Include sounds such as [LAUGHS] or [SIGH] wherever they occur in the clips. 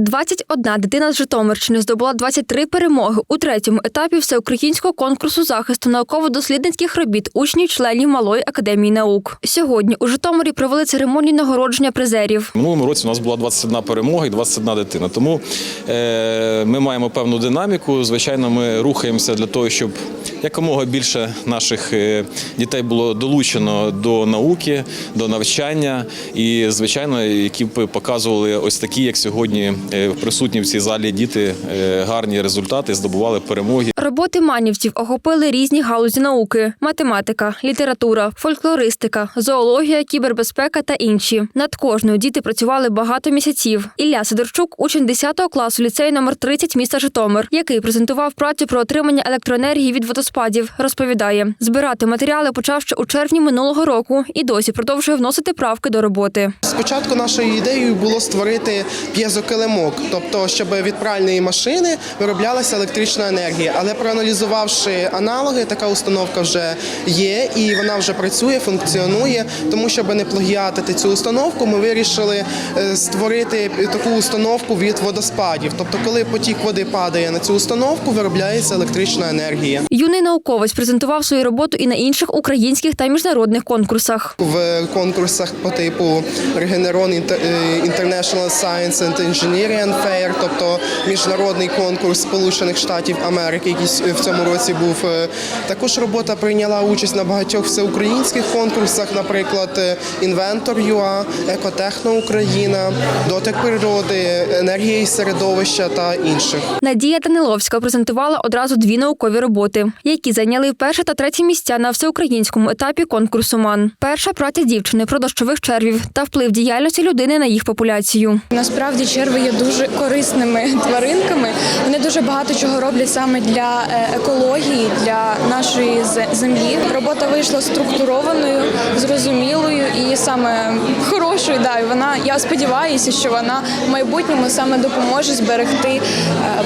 21 дитина з Житомирщини здобула 23 перемоги у третьому етапі всеукраїнського конкурсу захисту науково-дослідницьких робіт учнів членів Малої академії наук. Сьогодні у Житомирі провели церемонію нагородження призерів. Минулому році у нас була 21 перемога і 21 дитина. Тому е, ми маємо певну динаміку. Звичайно, ми рухаємося для того, щоб якомога більше наших е, дітей було долучено до науки, до навчання. І, звичайно, які б показували ось такі, як сьогодні присутні в цій залі діти, е, гарні результати, здобували перемоги. Роботи манівців охопили різні галузі науки: математика, література, фольклористика, зоологія, кібербезпека та інші. Над кожною діти працювали багато місяців. Ілля Сидорчук, учень 10 класу ліцею номер 30 міста Житомир, який презентував працю про отримання електроенергії від водоспадів, розповідає, збирати матеріали почав ще у червні минулого року і досі продовжує вносити правки до роботи. Спочатку нашою ідеєю було створити п'єзокилимок, тобто, щоб від пральної машини вироблялася електрична енергія. Але проаналізувавши аналоги, така установка вже є і вона вже працює, функціонує. Тому, щоб не плагіатити цю установку, ми вирішили е, створити таку установку від водоспадів. Тобто, коли потік води падає на цю установку, виробляється електрична енергія. Юний науковець презентував свою роботу і на інших українських та міжнародних конкурсах. в конкурсах по типу Regeneron е, International Science and Engineering Fair, тобто міжнародний конкурс Сполучених Штатів Америки, який в цьому році був. Е, Також робота прийняла участь на багатьох всеукраїнських конкурсах, наприклад, е, Інвентор ЮА, Екотехно Україна, Дотик природи, енергія і середовища та інших. Надія Даниловська презентувала одразу дві наукові роботи, які зайняли перше та третє місця на всеукраїнському етапі конкурсу МАН. Перша праця дівчини про дощових червів та вплив діяльності людини на їх популяцію. Насправді черви є дуже корисними [LAUGHS] тваринками. Вони дуже багато чого роблять саме для е, екології, для нашої землі. Робота вийшла структурованою, зрозумілою і саме хорошою. Да, вона я сподіваюся, що вона в майбутньому саме допоможе зберегти е,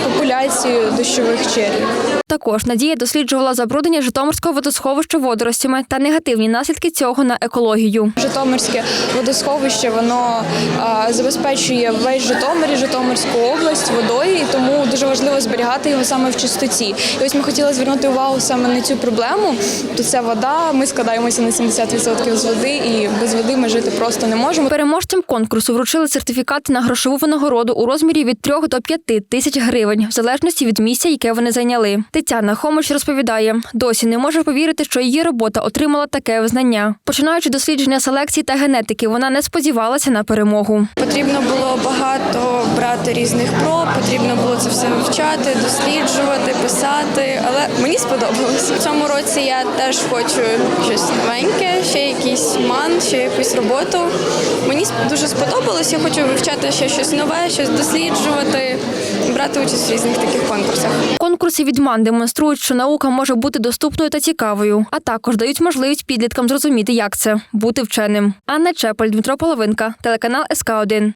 популяцію дощових червів. Також Надія досліджувала забруднення Житомирського водосховища водоростями та негативні наслідки цього на екологію. Житомирське водосховище воно а, забезпечує весь Житомир і Житомирську область водою, і тому дуже важливо зберігати його саме в чистоті. І ось ми хотіли звернути увагу саме на цю проблему. То це вода. Ми складаємося на 70% з води, і без води ми жити просто не можемо. Переможцям конкурсу вручили сертифікати на грошову винагороду у розмірі від 3 до 5 тисяч гривень, в залежності від місця, яке вони зайняли. Тетяна Хомич розповідає, досі не може повірити, що її робота отримала таке визнання. Починаючи дослідження селекції та генетики, вона не сподівалася на перемогу. Потрібно було багато брати різних проб, потрібно було це все вивчати, досліджувати, писати. Але мені сподобалось. В цьому році я теж хочу щось новеньке, ще якийсь ман, ще якусь роботу. Мені дуже сподобалось. Я хочу вивчати ще щось нове, щось досліджувати, брати участь в різних таких конкурсах. Конкурси від МАН демонструють, що наука може бути доступною та цікавою, а також дають можливість підліткам зрозуміти, як це бути вченим. Анна Чепель, Дмитро Половинка, телеканал СК 1